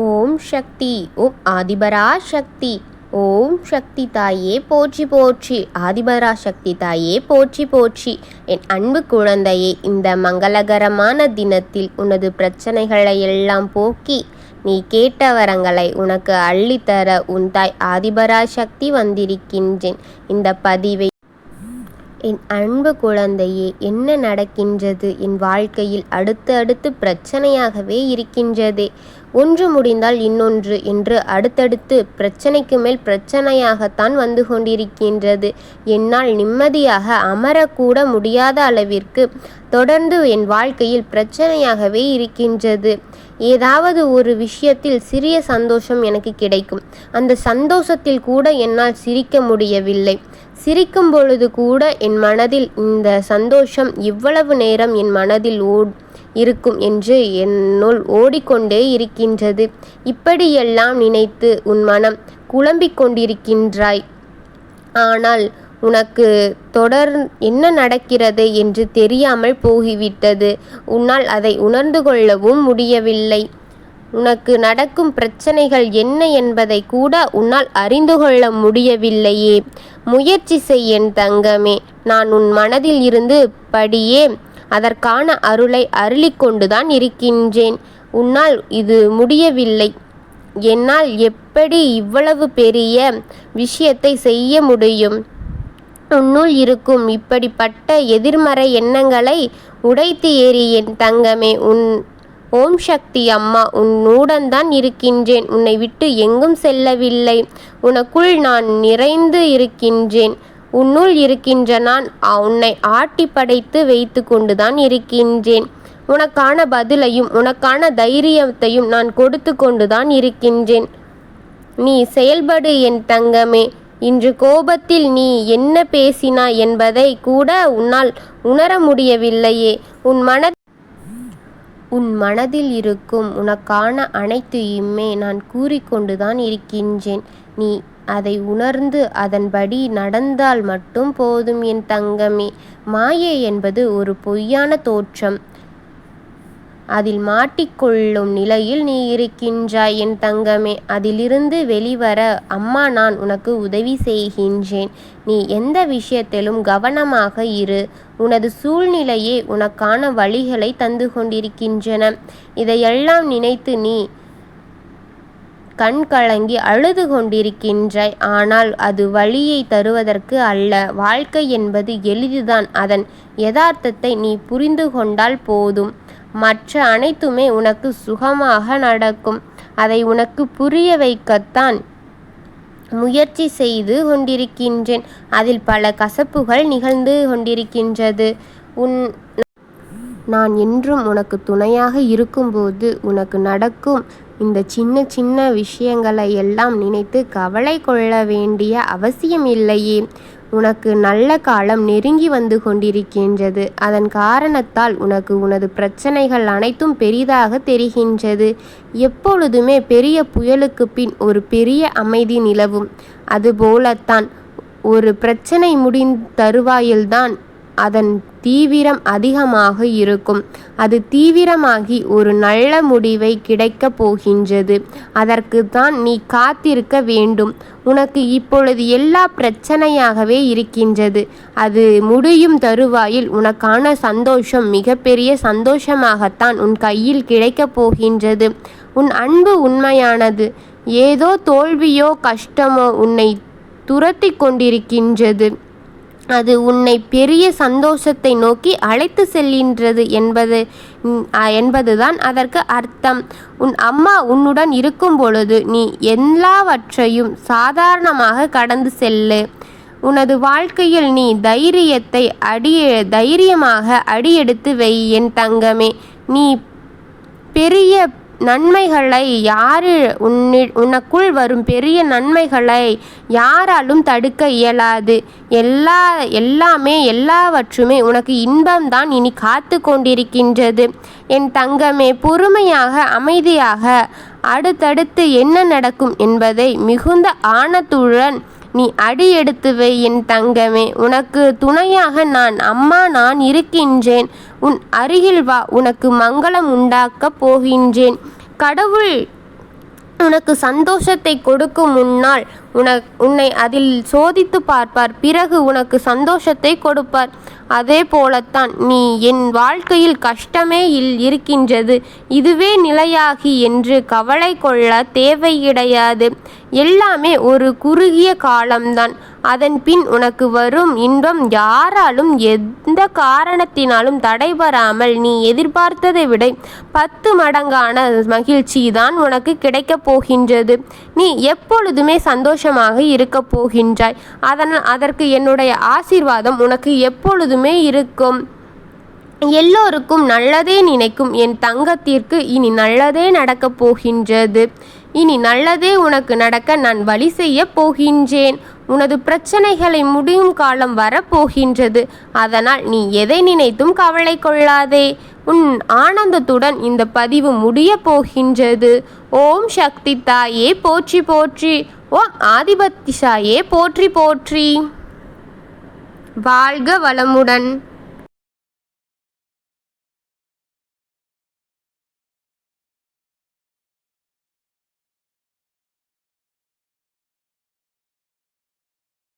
ஓம் சக்தி. ஓம் ஆதிபரா சக்தி. ஓம் சக்தி தாயே போற்றி போற்றி. ஆதிபரா சக்தி தாயே போற்றி போற்றி. என் அன்பு குழந்தையே இந்த மங்களகரமான தினத்தில் உனது பிரச்சனைகளை எல்லாம் போக்கி நீ கேட்ட வரங்களை உனக்கு அள்ளித்தர உன் தாய் ஆதிபரா சக்தி வந்திருக்கின்றேன். இந்த பதிவை என் அன்பு குழந்தையே என்ன நடக்கின்றது? என் வாழ்க்கையில் அடுத்து அடுத்து பிரச்சனையாகவே இருக்கின்றதே. ஒன்று முடிந்தால் இன்னொன்று என்று அடுத்தடுத்து பிரச்சனைக்கு மேல் பிரச்சனையாகத்தான் வந்து கொண்டிருக்கின்றது. என்னால் நிம்மதியாக அமரக்கூட முடியாத அளவிற்கு தொடர்ந்து என் வாழ்க்கையில் பிரச்சனையாகவே இருக்கின்றது. ஏதாவது ஒரு விஷயத்தில் சிறிய சந்தோஷம் எனக்கு கிடைக்கும். அந்த சந்தோஷத்தில் கூட என்னால் சிரிக்க முடியவில்லை. சிரிக்கும் பொழுது கூட என் மனதில் இந்த சந்தோஷம் இவ்வளவு நேரம் என் மனதில் ஓ இருக்கும் என்று என்னுள் ஓடிக்கொண்டே இருக்கின்றது. இப்படியெல்லாம் நினைத்து உன் மனம் குழம்பிக் கொண்டிருக்கின்றாய். ஆனால் உனக்கு தொடர் என்ன நடக்கிறது என்று தெரியாமல் போகிவிட்டது. உன்னால் அதை உணர்ந்து கொள்ளவும் முடியவில்லை. உனக்கு நடக்கும் பிரச்சனைகள் என்ன என்பதை கூட உன்னால் அறிந்து கொள்ள முடியவில்லையே. முயற்சி செய் என் தங்கமே. நான் உன் மனதில் இருந்து படியே அதற்கான அருளை அருளிக்கொண்டுதான் இருக்கின்றேன். உன்னால் இது முடியவில்லை. என்னால் எப்படி இவ்வளவு பெரிய விஷயத்தை செய்ய முடியும்? உன்னுள் இருக்கும். இப்படிப்பட்ட எதிர்மறை எண்ணங்களை உடைத்து ஏறி என் தங்கமே உன் ஓம் சக்தி அம்மா உன் தான் இருக்கின்றேன். உன்னை விட்டு எங்கும் செல்லவில்லை. உனக்குள் நான் நிறைந்து இருக்கின்றேன். உன்னுள் இருக்கின்ற நான் உன்னை ஆட்டி படைத்து வைத்து கொண்டுதான் இருக்கின்றேன். உனக்கான பதிலையும் உனக்கான தைரியத்தையும் நான் கொடுத்து கொண்டுதான் இருக்கின்றேன். நீ செயல்படு என் தங்கமே. இன்று கோபத்தில் நீ என்ன பேசினாய் என்பதை கூட உன்னால் உணர முடியவில்லையே. உன் மன உன் மனதில் இருக்கும் உனக்கான அனைத்தையுமே நான் கூறிக்கொண்டுதான் இருக்கின்றேன். நீ அதை உணர்ந்து அதன்படி நடந்தால் மட்டும் போதும் என் தங்கமே. மாயை என்பது ஒரு பொய்யான தோற்றம். அதில் மாட்டிக்கொள்ளும் நிலையில் நீ இருக்கின்றாய் என் தங்கமே. அதிலிருந்து வெளிவர அம்மா நான் உனக்கு உதவி செய்கின்றேன். நீ எந்த விஷயத்திலும் கவனமாக இரு. உனது சூழ்நிலையே உனக்கான வழிகளை தந்து கொண்டிருக்கின்றன இதையெல்லாம் நினைத்து நீ கண் கலங்கி அழுது கொண்டிருக்கின்றாய் ஆனால் அது வழியை தருவதற்கு அல்ல. வாழ்க்கை என்பது எளிதுதான். அதன் யதார்த்தத்தை நீ புரிந்து கொண்டால் போதும். மற்ற அனைத்துமே உனக்கு சுகமாக நடக்கும். அதை உனக்கு புரிய வைக்கத்தான் முயற்சி செய்து கொண்டிருக்கின்றேன். அதில் பல கசப்புகள் நிகழ்ந்து கொண்டிருக்கின்றது. உன் நான் என்றும் உனக்கு துணையாக இருக்கும்போது உனக்கு நடக்கும் இந்த சின்ன சின்ன விஷயங்களை எல்லாம் நினைத்து கவலை கொள்ள வேண்டிய அவசியம் இல்லையே. உனக்கு நல்ல காலம் நெருங்கி வந்து கொண்டிருக்கின்றது. அதன் காரணத்தால் உனக்கு உனது பிரச்சனைகள் அனைத்தும் பெரிதாக தெரிகின்றது. எப்பொழுதுமே பெரிய புயலுக்கு பின் ஒரு பெரிய அமைதி நிலவும். அதுபோலத்தான் ஒரு பிரச்சனை முடிந் தருவாயில்தான் அதன் தீவிரம் அதிகமாக இருக்கும். அது தீவிரமாகி ஒரு நல்ல முடிவை கிடைக்கப் போகின்றது. அதற்கு தான் நீ காத்திருக்க வேண்டும். உனக்கு இப்பொழுது எல்லா பிரச்சனையாகவே இருக்கின்றது. அது முடியும் தருவாயில் உனக்கான சந்தோஷம் மிகப்பெரிய சந்தோஷமாகத்தான் உன் கையில் கிடைக்கப் போகின்றது. உன் அன்பு உண்மையானது. ஏதோ தோல்வியோ கஷ்டமோ உன்னை துரத்தி கொண்டிருக்கின்றது. அது உன்னை பெரிய சந்தோஷத்தை நோக்கி அழைத்து செல்கின்றது என்பது என்பதுதான் அதற்கு அர்த்தம். உன் அம்மா உன்னுடன் இருக்கும் பொழுது நீ எல்லாவற்றையும் சாதாரணமாக கடந்து செல்லு. உனது வாழ்க்கையில் நீ தைரியத்தை அடி தைரியமாக அடியெடுத்து வை என் தங்கமே. நீ பெரிய நன்மைகளை யாரு உன்னி உனக்குள் வரும் பெரிய நன்மைகளை யாராலும் தடுக்க இயலாது. எல்லா எல்லாமே எல்லாவற்றுமே உனக்கு இன்பம்தான் இனி காத்து கொண்டிருக்கின்றது. என் தங்கமே பொறுமையாக அமைதியாக அடுத்தடுத்து என்ன நடக்கும் என்பதை மிகுந்த ஆணத்துடன் நீ அடி எடுத்து வை என் தங்கமே. உனக்கு துணையாக நான் அம்மா நான் இருக்கின்றேன். உன் அருகில் வா உனக்கு மங்களம் உண்டாக்கப் போகின்றேன். கடவுள் உனக்கு சந்தோஷத்தை கொடுக்கும் முன்னால் உன உன்னை அதில் சோதித்து பார்ப்பார். பிறகு உனக்கு சந்தோஷத்தை கொடுப்பார். அதே போலத்தான் நீ என் வாழ்க்கையில் கஷ்டமே இல் இருக்கின்றது. இதுவே நிலையாகி என்று கவலை கொள்ள தேவை கிடையாது எல்லாமே ஒரு குறுகிய காலம்தான். அதன் பின் உனக்கு வரும் இன்பம் யாராலும் எந்த காரணத்தினாலும் தடைபெறாமல் நீ எதிர்பார்த்ததை விட பத்து மடங்கான மகிழ்ச்சி தான் உனக்கு கிடைக்கப் போகின்றது. நீ எப்பொழுதுமே சந்தோஷமாக இருக்கப் போகின்றாய். அதனால் அதற்கு என்னுடைய ஆசீர்வாதம் உனக்கு எப்பொழுதுமே இருக்கும். எல்லோருக்கும் நல்லதே நினைக்கும் என் தங்கத்திற்கு இனி நல்லதே நடக்கப் போகின்றது. இனி நல்லதே உனக்கு நடக்க நான் வழி செய்ய போகின்றேன். உனது பிரச்சனைகளை முடியும் காலம் வரப்போகின்றது. அதனால் நீ எதை நினைத்தும் கவலை கொள்ளாதே. உன் ஆனந்தத்துடன் இந்த பதிவு முடிய போகின்றது. ஓம் சக்தி தாயே போற்றி போற்றி. ஓம் ஆதிபத்திசாயே போற்றி போற்றி. வாழ்க வளமுடன்.